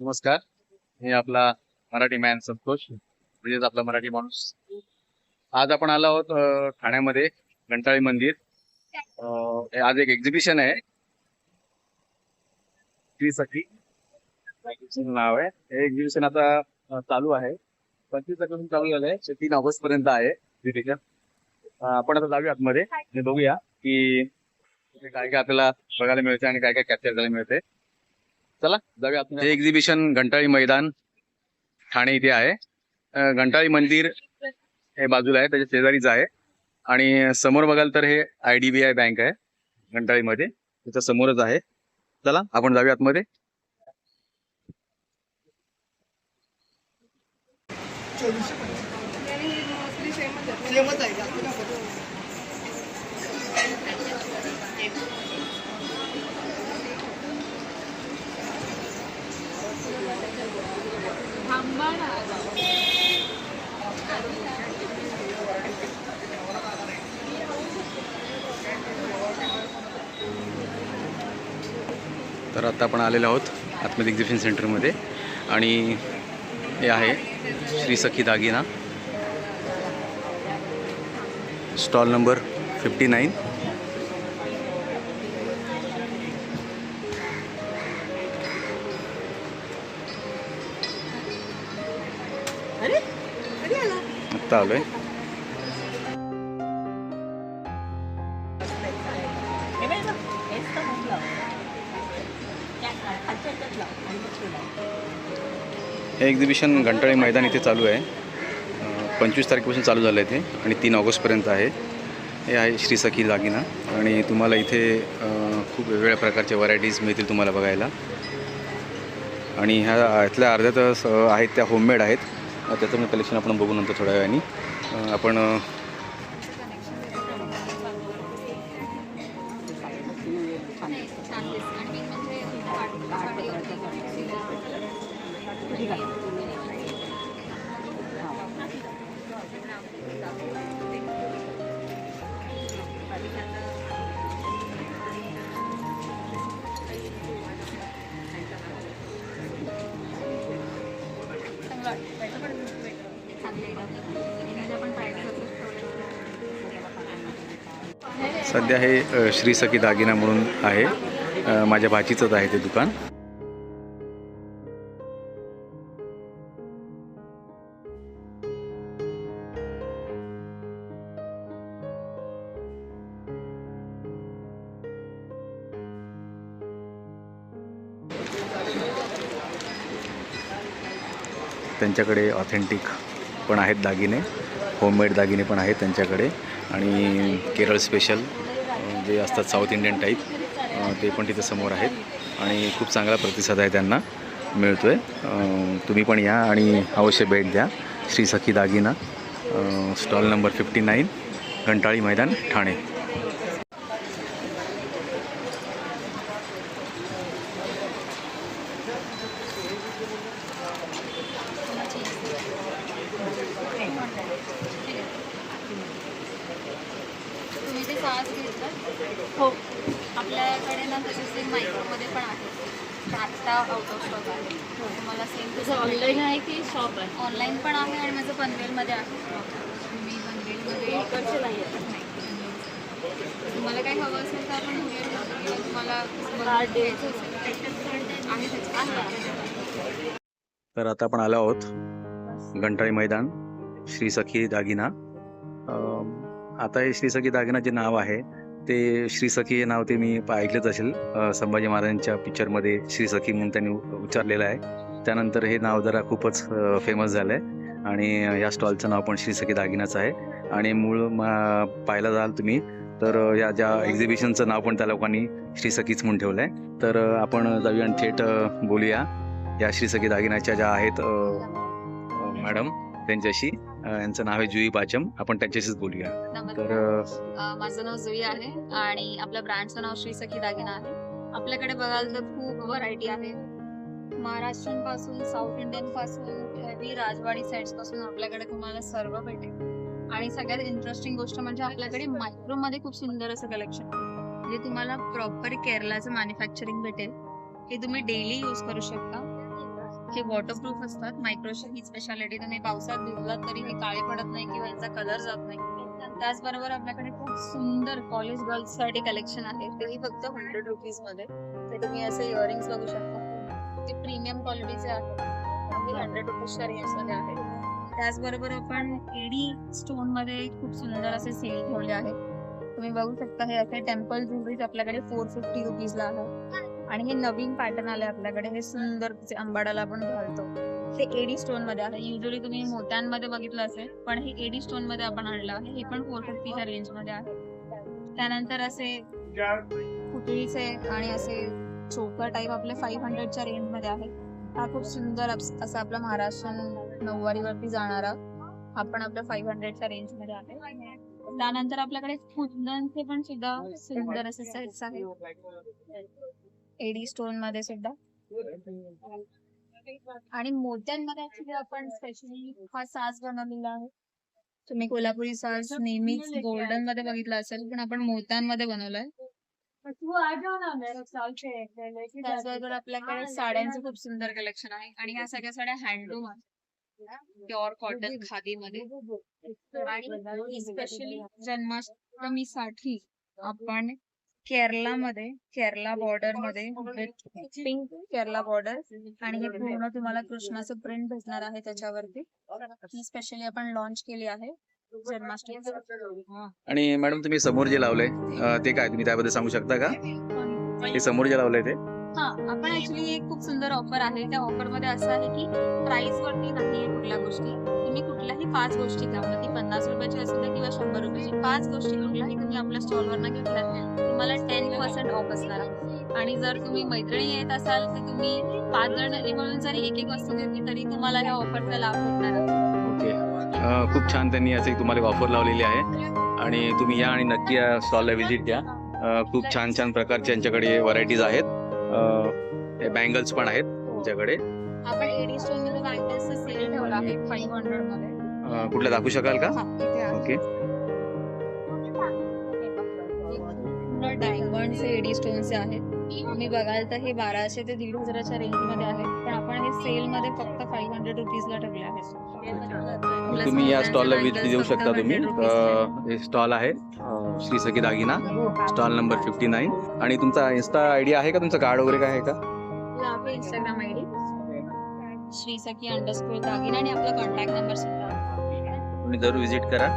नमस्कार. मी आपला मराठी मॅन संतोष म्हणजेच आपला मराठी माणूस. आज आपण आलो आहोत ठाण्यामध्ये घंटाळी मंदिर. अं, हे आज एक एक्झिबिशन आहे. श्री exhibition नाव आहे. हे एक्झिबिशन आता अं, चालू आहे. पंचवीस तारखेपासून चालू झालं आहे. तीन ऑगस्ट पर्यंत आहे. exhibition. अं, आपण आता जाऊया आतमध्ये. आणि बघूया की तिथे काय काय आपल्याला बघायला मिळते आणि काय काय कॅप्चर करायला मिळते चला जाऊया. हे एक्झिबिशन घंटाळी मैदान ठाणे इथे आहे. अं, घंटाळी मंदिर हे बाजूला आहे त्याच्या शेजारीच आहे. आणि समोर बघाल तर हे I D B I bank आहे घंटाळीमध्ये. त्याच्या समोरच आहे. चला आपण जाऊया आतमध्ये. सेमच आहे का तर आता आपण आलेलो आहोत आतमध्ये एक्झिबिशन सेंटरमध्ये आणि हे आहे श्री सखी दागिना. स्टॉल नंबर फिफ्टी नाईन आला? आत्ता खालच्या ह्याच्यात लाव, आणि मग हे एक्झिबिशन घंटाळी मैदान इथे चालू आहे. पंचवीस तारखेपासून चालू झालं आहे ते आणि तीन ऑगस्टपर्यंत आहे. हे आहे श्री सखी दागिना आणि तुम्हाला इथे खूप वेगवेगळ्या प्रकारच्या व्हरायटीज मिळतील तुम्हाला बघायला. आणि ह्या ह्यातल्या अर्ध्या तास आहेत त्या होममेड आहेत. त्याचं मी कलेक्शन आपण बघू नंतर थोड्या वेळाने. आपण ठीक आहे. सध्या हे श्री सखी दागिना म्हणून आहे. माझ्या भाचीचंच आहे ते दुकान. त्यांच्याकडे ऑथेंटिक पण आहेत दागिने. होममेड दागिने पण आहेत त्यांच्याकडे. आणि केरळ स्पेशल जे असतात साऊथ इंडियन टाईप ते पण तिथे समोर आहेत. आणि खूप चांगला प्रतिसाद आहे त्यांना. मिळतो आहे तुम्ही पण या आणि अवश्य भेट द्या. Shri Sakhi Dagina stall number fifty nine Ghantali Maidan Thane. घेतलं. हो. आपल्याकडे ना तसे सेम मायक्रोमध्ये पण आहे. ते आत्ता आउट ऑफ स्टॉक आहे. तुम्हाला सेम तसं ऑनलाईन आहे की शॉप आहे? ऑनलाईन पण आहे आणि माझं पनवेलमध्ये आहे. मी पनवेलमध्ये इकडचे नाही आहे. नाही. तुम्हाला काही हवं असेल तर आपण तुम्हाला हा, आहे तर आता आपण आलो आहोत घंटाळी मैदान श्री सखी दागिना. आता हे श्री सखी दागिना जे नाव आहे. ते श्री सखी हे नाव ते मी ऐकलंच असेल. संभाजी महाराजांच्या पिक्चरमध्ये श्री सखी म्हणून त्यांनी उ- उच्चारलेलं आहे. त्यानंतर हे नाव जरा खूपच फेमस झालं आहे आणि या स्टॉलचं नाव पण श्री सखी दागिनाचं आहे. आणि मूळ म- पाहायला जाल तुम्ही तर या ज्या एक्झिबिशनचं नाव पण त्या लोकांनी श्री सखीच म्हणून ठेवलं आहे तर आपण जाऊया आणि थेट बोलूया. या श्री सखी दागिन्याच्या ज्या आहेत मॅडम त्यांच्याशी. यांचं नाव आहे जुई पाचम. आपण त्यांच्याशीच बोलूया. तर माझं नाव जुई आहे आणि आपल्या ब्रँडचं नाव श्री सखी दागिना आहे. आपल्याकडे बघाल तर खूप व्हरायटी आहे. महाराष्ट्रीयनपासून साऊथ इंडियनपासून हेवी राजवाडी सेट्सपासून आपल्याकडे तुम्हाला सर्व भेटेल. आणि सगळ्यात इंटरेस्टिंग गोष्ट म्हणजे आपल्याकडे मायक्रो मध्ये खूप सुंदर असं कलेक्शन म्हणजे तुम्हाला प्रॉपर केरलाचं मॅन्युफॅक्चरिंग भेटेल. हे तुम्ही डेली यूज करू शकता. हे वॉटरप्रूफ असतात मायक्रोशन ही स्पेशालिटी तुम्ही पावसात भिजलात तरी हे काळे पडत नाही किंवा यांचा कलर जात नाही. त्याचबरोबर आपल्याकडे खूप सुंदर कॉलेज गर्ल्ससाठी कलेक्शन आहे. तेही फक्त हंड्रेड रुपीजमध्ये. ते तुम्ही असे इयरिंग्स बघू शकता. ते प्रीमियम क्वालिटीचे आहेत. आम्ही हंड्रेड रुपीजच्या रेंजमध्ये आहे त्याचबरोबर आपण एडी स्टोनमध्ये खूप सुंदर असे सेल ठेवले आहेत. तुम्ही बघू शकता हे असे टेम्पल ज्वेलरीज आपल्याकडे फोर फिफ्टी रुपीजला आहे आणि हे नवीन पॅटर्न आले आपल्याकडे. हे सुंदर अंबाडाला आपण घालतो. ते एडी स्टोनमध्ये. आहे युजली तुम्ही मोत्यांमध्ये बघितलं असेल पण हे एडी स्टोनमध्ये आपण आणलं आहे. हे पण फोर फिफ्टीच्या रेंजमध्ये आहे. त्यानंतर असे पुतळीचे आणि असे चोकर टाईप आपले फाईव्ह हंड्रेडच्या रेंजमध्ये आहे. हा खूप सुंदर असा आपला महाराष्ट्र नऊवारीवरती जाणारा आपण आपल्या फाईव्ह हंड्रेडच्या रेंजमध्ये आहे. त्यानंतर आपल्याकडे कुंदनचे पण सुद्धा सुंदर असे सेट्स आहेत. एडी स्टोनमध्ये सुद्धा. आणि मोत्यांमध्ये ऍक्च्युली आपण स्पेशली हा साज बनवलेला आहे. तुम्ही कोल्हापुरी साज नेहमीच गोल्डनमध्ये बघितला असेल पण आपण मोत्यांमध्ये बनवलाय. त्याचबरोबर आपल्याकडे साड्यांचं खूप सुंदर कलेक्शन आहे. आणि ह्या सगळ्या साड्या हँडलूम आहेत. प्युअर कॉटन खादी मध्ये आणि स्पेशली जन्माष्टमीसाठी आपण केरलामध्ये केरला बॉर्डरमध्ये पिंक केरला बॉर्डर आणि हे पूर्ण तुम्हाला कृष्णाचं प्रिंट भेटणार आहे त्याच्यावरती. ही स्पेशली आपण लॉन्च केली आहे. जन्माष्टमी आणि मॅडम तुम्ही समोर जे लावलंय अं, ते काय? तुम्ही त्याबद्दल सांगू शकता का? ते समोर जे लावलंय ते? हा आपण ऍक्च्युली एक खूप सुंदर ऑफर आहे. त्या ऑफरमध्ये असं आहे की प्राइस वरती नाहीये कुठल्या गोष्टी. तुम्ही कुठल्याही पाच गोष्टी घ्या मग ती पन्नास रुपयाची असू दे किंवा शंभर रुपयाची पाच गोष्टी कुठल्याही तुम्ही आपल्या स्टॉलवर न घेतल्या तुम्हाला ऑफ असणार. आणि जर तुम्ही मैत्रिणी येत असाल तर तुम्ही पाच जण मिळून जरी एक एक वस्तू घेतली तरी तुम्हाला ह्या ऑफरचा लाभ भेटणार. ओके. खूप छान त्यांनी असे तुम्हाला ऑफर लावलेली आहे. आणि तुम्ही या आणि नक्की या स्टॉलला व्हिजिट द्या. खूप छान छान प्रकारचे यांच्याकडे व्हरायटीज आहेत. बँगल्स पण आहेत त्यांच्याकडे. आपण एडी स्टोनमध्ये. बँगल्सचा आहे. ओके डायमंडचे एडी स्टोनचे आहेत. तुम्ही बघाल तर हे बाराशे ते दीड हजाराच्या रेंजमध्ये आहेत. पण आपण हे सेल मध्ये फक्त फाईव्ह हंड्रेड रुपीजला ठेवले आहेत. तुम्ही या स्टॉलला व्हिजिट देऊ शकता तुम्ही. हे स्टॉल आहे. श्री सखी दागिना. स्टॉल नंबर फिफ्टी नाईन आणि तुमचा इन्स्टा आयडी आहे का? तुमचं कार्ड वगैरे काय आहे का? Instagram ID Shri Sakhi underscore Dagina आणि आपला कॉन्टॅक्ट नंबर सुद्धा. आहे. तुम्ही जरूर व्हिजिट करा.